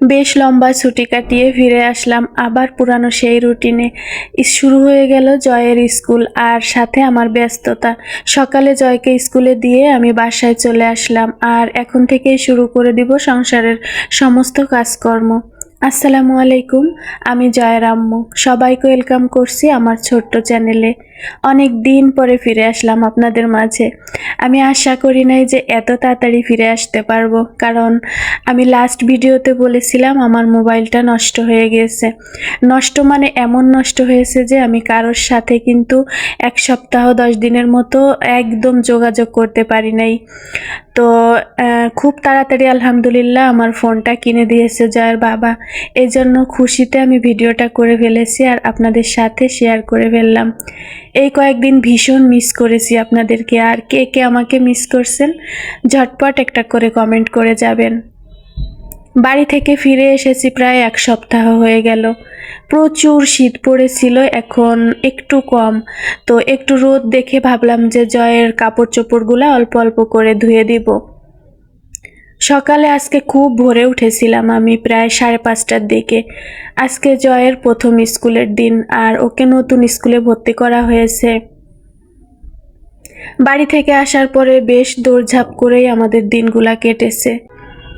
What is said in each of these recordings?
বেশ লম্বা ছুটি কাটিয়ে ফিরে আসলাম। আবার পুরানো সেই রুটিনে শুরু হয়ে গেল জয়ের স্কুল আর সাথে আমার ব্যস্ততা। সকালে জয়কে স্কুলে দিয়ে আমি বাসায় চলে আসলাম আর এখন থেকেই শুরু করে দিব সংসারের সমস্ত কাজকর্ম। আসসালামু আলাইকুম, আমি জয়ের আম্মু সবাইকে ওয়েলকাম করছি আমার ছোট্ট চ্যানেলে। অনেক দিন পরে ফিরে আসলাম আপনাদের মাঝে। আমি আশা করি নাই যে এত তাড়াতাড়ি ফিরে আসতে পারব, কারণ আমি লাস্ট ভিডিওতে বলেছিলাম আমার মোবাইলটা নষ্ট হয়ে গেছে। নষ্ট মানে এমন নষ্ট হয়েছে যে আমি কারোর সাথে কিন্তু এক সপ্তাহ, দশ দিনের মতো একদম যোগাযোগ করতে পারি নাই। তো খুব তাড়াতাড়ি আলহামদুলিল্লাহ আমার ফোনটা কিনে দিয়েছে জয়ের বাবা। এই জন্য খুশিতে আমি ভিডিওটা করে ফেলেছি আর আপনাদের সাথে শেয়ার করে ফেললাম। এই কয়েকদিন ভীষণ মিস করেছি আপনাদেরকে আর কে কে আমাকে মিস করছেন, ঝটপট একটা করে কমেন্ট করে যাবেন। বাড়ি থেকে ফিরে এসেছি প্রায় এক সপ্তাহ হয়ে গেল। প্রচুর শীত পড়েছিল, এখন একটু কম। তো একটু রোদ দেখে ভাবলাম যে জয়ের কাপড় চোপড়গুলো অল্প অল্প করে ধুয়ে দিব। সকালে আজকে খুব ভোরে উঠেছিলাম আমি, প্রায় সাড়ে পাঁচটার দিকে। আজকে জয়ের প্রথম স্কুলের দিন আর ওকে নতুন স্কুলে ভর্তি করা হয়েছে। বাড়ি থেকে আসার পরে বেশ দৌড়ঝাঁপ করেই আমাদের দিনগুলা কেটেছে।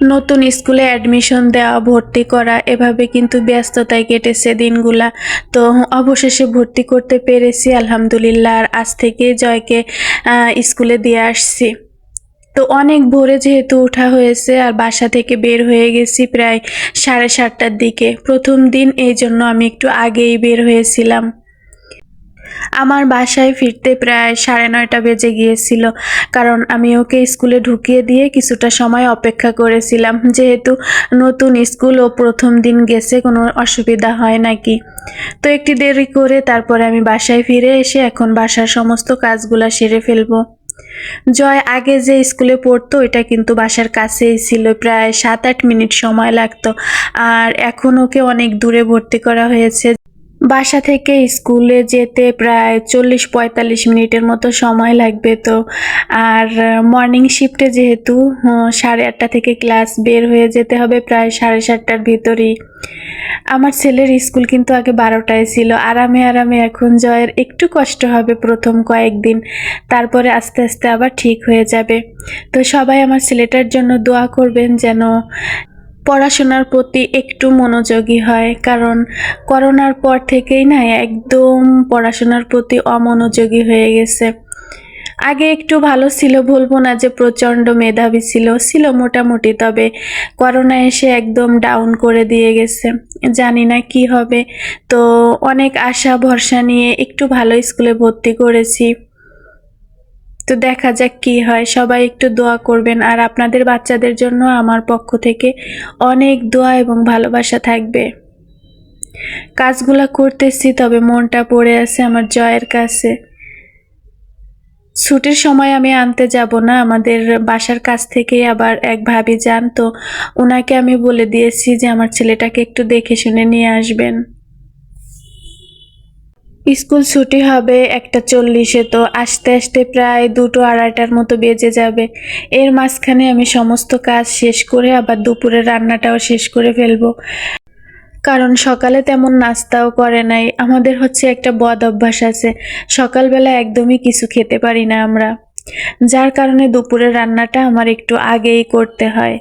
নতুন স্কুলে অ্যাডমিশন দেওয়া, ভর্তি করা, এভাবে কিন্তু ব্যস্ততায় কেটেছে দিনগুলা। তো অবশেষে ভর্তি করতে পেরেছি, আলহামদুলিল্লাহ। আর আজ থেকে জয়কে স্কুলে দিয়ে আসছি। তো অনেক ভোরে যেহেতু ওঠা হয়েছে আর বাসা থেকে বের হয়ে গেছি প্রায় সাড়ে সাতটার দিকে। প্রথম দিন এই জন্য আমি একটু আগেই বের হয়েছিলাম। আমার বাসায় ফিরতে প্রায় সাড়ে নয়টা বেজে গিয়েছিল, কারণ আমি ওকে স্কুলে ঢুকিয়ে দিয়ে কিছুটা সময় অপেক্ষা করেছিলাম। যেহেতু নতুন স্কুল ও প্রথম দিন গেছে, কোনো অসুবিধা হয় নাকি? তো একটি দেরি করে তারপরে আমি বাসায় ফিরে এসে এখন বাসার সমস্ত কাজগুলা সেরে ফেলব। জয়, আগে যে স্কুলে পড়তো, এটা কিন্তু বাসার কাছেই ছিল। প্রায় সাত আট মিনিট সময় লাগতো। আর এখন ওকে অনেক দূরে ভর্তি করা হয়েছে। বাসা থেকে স্কুলে যেতে প্রায় চল্লিশ পঁয়তাল্লিশ মিনিটের মতো সময় লাগবে তো। আর মর্নিং শিফটে যেহেতু সাড়ে আটটা থেকে ক্লাস বের হয়ে যেতে হবে প্রায় সাড়ে সাতটার ভিতরেই। আমার ছেলের স্কুল কিন্তু আগে বারোটায় ছিল। আরামে আরামে এখন জয়ের একটু কষ্ট হবে প্রথম কয়েকদিন। তারপরে আস্তে আস্তে আবার ঠিক হয়ে যাবে। তো সবাই আমার ছেলেটার জন্য দোয়া করবেন যেন পড়াশোনার প্রতি একটু মনোযোগী হয়, কারণ করোনার পর থেকেই না একদম পড়াশোনার প্রতি অমনোযোগী হয়ে গেছে। আগে একটু ভালো ছিল, বলব না যে প্রচণ্ড মেধাবী ছিল ছিল মোটামুটি, তবে করোনা এসে একদম ডাউন করে দিয়ে গেছে। জানি না কি হবে, তো অনেক আশা, ভরসা নিয়ে একটু ভালো স্কুলে ভর্তি করেছি। তো দেখা যাক কি হয়। সবাই একটু দোয়া করবেন আর আপনাদের বাচ্চাদের জন্য আমার পক্ষ থেকে অনেক দোয়া এবং ভালোবাসা থাকবে। কাজগুলা করতেছি, তবে মনটা পড়ে আছে আমার জয়ের কাছে। ছুটির সময় আমি আনতে যাব না, আমাদের বাসার কাছ থেকেই আবার এক ভাবি যান। তো ওনাকে আমি বলে দিয়েছি যে আমার ছেলেটাকে একটু দেখে শুনে নিয়ে আসবেন। স্কুল ছুটি হবে একটা চল্লিশে, তো আসতে আসতে প্রায় দুটো আড়াইটার মতো বেজে যাবে। এর মাঝখানে আমি সমস্ত কাজ শেষ করে আবার দুপুরের রান্নাটাও শেষ করে ফেলব। কারণ সকালে তেমন নাস্তাও করে নাই। আমাদের হচ্ছে একটা বদ অভ্যাস আছে। সকালবেলা একদমই কিছু খেতে পারি না আমরা। যার কারণে দুপুরের রান্নাটা আমার একটু আগেই করতে হয়।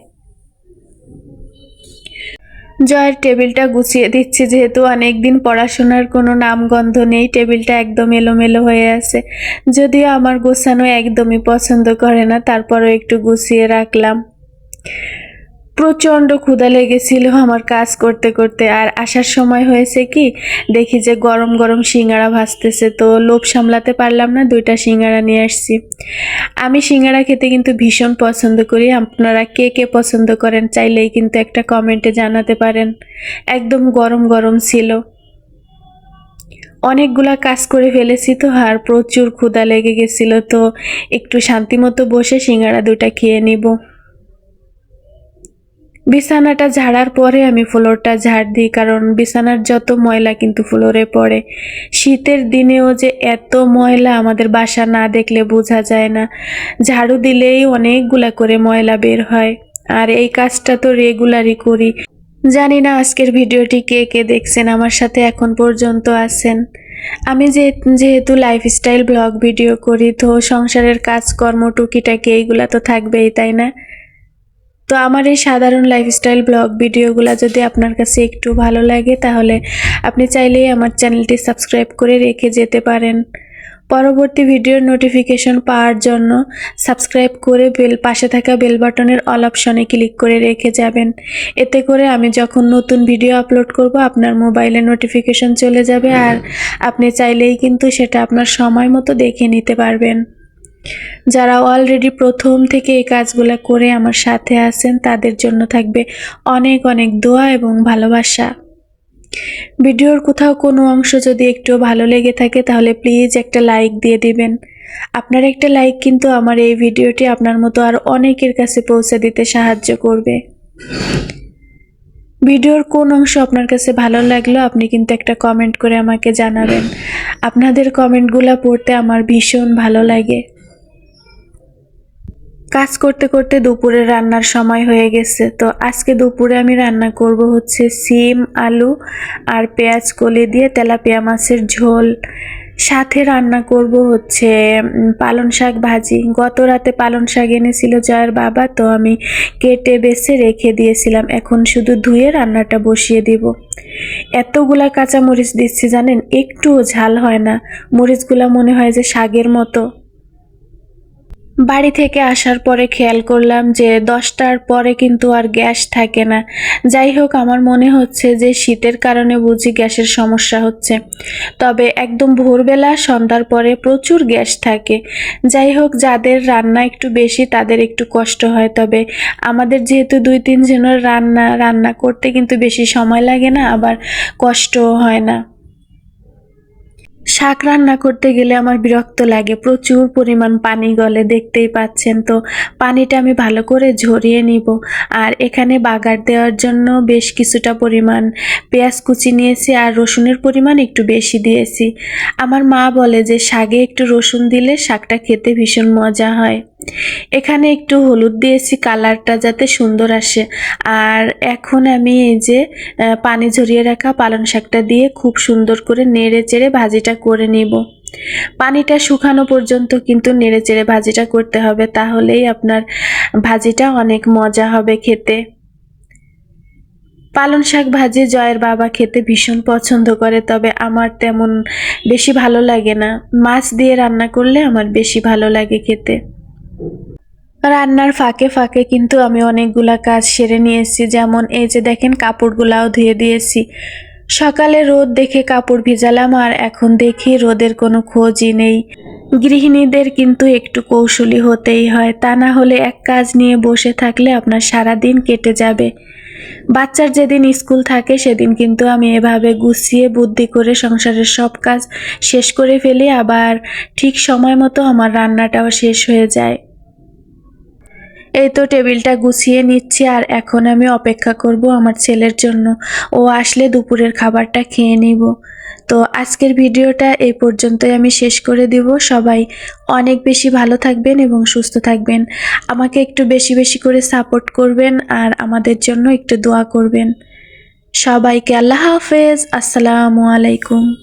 জয়ের টেবিলটা গুছিয়ে দিচ্ছি, যেহেতু অনেক দিন পড়াশোনার কোনো নামগন্ধ নেই, টেবিলটা একদম এলোমেলো হয়ে আছে। যদিও আমার গোছানো একদমই পছন্দ করে না, তারপরও একটু গুছিয়ে রাখলাম। প্রচণ্ড ক্ষুধা লেগেছিল আমার কাজ করতে করতে। আর আসার সময় হয়েছে কি, দেখি যে গরম গরম সিঙ্গারা ভাজতেছে, তো লোভ সামলাতে পারলাম না, দুইটা সিঙ্গারা নিয়ে আসছি। আমি সিঙ্গারা খেতে কিন্তু ভীষণ পছন্দ করি। আপনারা কে কে পছন্দ করেন চাইলেই কিন্তু একটা কমেন্টে জানাতে পারেন। একদম গরম গরম ছিল। অনেকগুলা কাজ করে ফেলেছি তো, আর প্রচুর ক্ষুধা লেগে গেছিল, তো একটু শান্তিমতো বসে সিঙ্গারা দুটা খেয়ে নিব। বিছানাটা ঝাড়ার পরে আমি ফ্লোরটা ঝাড় দিই, কারণ বিছানার যত ময়লা কিন্তু ফ্লোরে পড়ে। শীতের দিনেও যে এত ময়লা আমাদের বাসা না দেখলে বোঝা যায় না। ঝাড়ু দিলেই অনেকগুলা করে ময়লা বের হয়, আর এই কাজটা তো রেগুলারই করি। জানি না আজকের ভিডিওটি কে কে দেখছেন, আমার সাথে এখন পর্যন্ত আছেন। আমি যে যেহেতু লাইফস্টাইল ব্লগ ভিডিও করি, তো সংসারের কাজকর্ম টুকিটাকি এইগুলা তো থাকবেই, তাই না? তো আমার এই সাধারণ লাইফস্টাইল ব্লগ ভিডিওগুলো যদি আপনার কাছে একটু ভালো লাগে, তাহলে আপনি চাইলেই আমার চ্যানেলটি সাবস্ক্রাইব করে রেখে যেতে পারেন। পরবর্তী ভিডিওর নোটিফিকেশন পাওয়ার জন্য সাবস্ক্রাইব করে বেল, পাশে থাকা বেল বাটনের অল অপশনে ক্লিক করে রেখে যাবেন। এতে করে আমি যখন নতুন ভিডিও আপলোড করব, আপনার মোবাইলে নোটিফিকেশন চলে যাবে আর আপনি চাইলেই কিন্তু সেটা আপনার সময় মতো দেখে নিতে পারবেন। যারা অলরেডি প্রথম থেকে এই কাজগুলো করে আমার সাথে আছেন, তাদের জন্য থাকবে অনেক অনেক দোয়া এবং ভালোবাসা। ভিডিওর কোথাও কোনো অংশ যদি একটু ভালো লেগে থাকে, তাহলে প্লিজ একটা লাইক দিয়ে দিবেন। আপনার একটা লাইক কিন্তু আমার এই ভিডিওটি আপনার মতো আর অনেকের কাছে পৌঁছে দিতে সাহায্য করবে। ভিডিওর কোন অংশ আপনার কাছে ভালো লাগল, আপনি কিন্তু একটা কমেন্ট করে আমাকে জানাবেন। আপনাদের কমেন্টগুলো পড়তে আমার ভীষণ ভালো লাগে। কাজ করতে করতে দুপুরে রান্নার সময় হয়ে গেছে। তো আজকে দুপুরে আমি রান্না করব হচ্ছে সিম আলু আর পেঁয়াজ কলি দিয়ে তেলাপিয়া মাছের ঝোল। সাথে রান্না করব হচ্ছে উম, পালং শাক ভাজি। গত রাতে পালং শাক এনেছিল জয়ের বাবা তো আমি কেটে বেছে রেখে দিয়েছিলাম। এখন শুধু ধুয়ে রান্নাটা বসিয়ে দিব। এতগুলা কাঁচা মরিচ দিচ্ছি জানেন একটুও ঝাল হয় না। মরিচগুলা মনে হয় যে শাকের মতো। বাড়ি থেকে আসার পরে খেয়াল করলাম যে দশটার পরে কিন্তু আর গ্যাস থাকে না। যাই হোক, আমার মনে হচ্ছে যে শীতের কারণে বুঝি গ্যাসের সমস্যা হচ্ছে। তবে একদম ভোরবেলা, সন্ধ্যার পরে প্রচুর গ্যাস থাকে। যাই হোক, যাদের রান্না একটু বেশি, তাদের একটু কষ্ট হয়। তবে আমাদের যেহেতু দুই তিন জনের রান্না রান্না করতে কিন্তু বেশি সময় লাগে না, আবার কষ্টও হয় না। শাক রান্না করতে গেলে আমার বিরক্ত লাগে, প্রচুর পরিমাণ পানি গলে, দেখতেই পাচ্ছেন তো। পানিটা আমি ভালো করে ঝরিয়ে নিব। আর এখানে বাগার দেওয়ার জন্য বেশ কিছুটা পরিমাণ পেঁয়াজ কুচি নিয়েছি আর রসুনের পরিমাণ একটু বেশি দিয়েছি। আমার মা বলে যে শাকে একটু রসুন দিলে শাকটা খেতে ভীষণ মজা হয়। এখানে একটু হলুদ দিয়েছি, কালারটা যাতে সুন্দর আসে। আর এখন আমি এই যে পানি ঝরিয়ে রাখা পালং শাকটা দিয়ে খুব সুন্দর করে নেড়ে চেড়ে ভাজিটা করে নিব। পানিটা শুকানো পর্যন্ত কিন্তু নেড়ে চেড়ে ভাজিটা করতে হবে, তাহলেই আপনার ভাজিটা অনেক মজা হবে খেতে। পালং শাক ভাজি জয়ের বাবা খেতে ভীষণ পছন্দ করে, তবে আমার তেমন বেশি ভালো লাগে না। মাছ দিয়ে রান্না করলে আমার বেশি ভালো লাগে খেতে। রান্নার ফাঁকে ফাঁকে কিন্তু আমি অনেকগুলা কাজ সেরে নিয়েছি, যেমন এই যে দেখেন কাপড়গুলাও ধুয়ে দিয়েছি। সকালে রোদ দেখে কাপড় ভিজালাম আর এখন দেখি রোদের কোনো খোঁজই নেই। গৃহিণীদের কিন্তু একটু কৌশলী হতেই হয়, তা না হলে এক কাজ নিয়ে বসে থাকলে আপনার সারা দিন কেটে যাবে। বাচ্চার যেদিন স্কুল থাকে সেদিন কিন্তু আমি এভাবে গুছিয়ে বুদ্ধি করে সংসারের সব কাজ শেষ করে ফেলি, আবার ঠিক সময় মতো আমার রান্নাটাও শেষ হয়ে যায়। এই তো টেবিলটা গুছিয়ে নিচ্ছি আর এখন আমি অপেক্ষা করব আমার ছেলের জন্য। ও আসলে দুপুরের খাবারটা খেয়ে নিব। তো আজকের ভিডিওটা এই পর্যন্তই আমি শেষ করে দিব। সবাই অনেক বেশি ভালো থাকবেন এবং সুস্থ থাকবেন। আমাকে একটু বেশি বেশি করে সাপোর্ট করবেন আর আমাদের জন্য একটু দোয়া করবেন। সবাইকে আল্লাহ হাফেজ। আসসালামু আলাইকুম।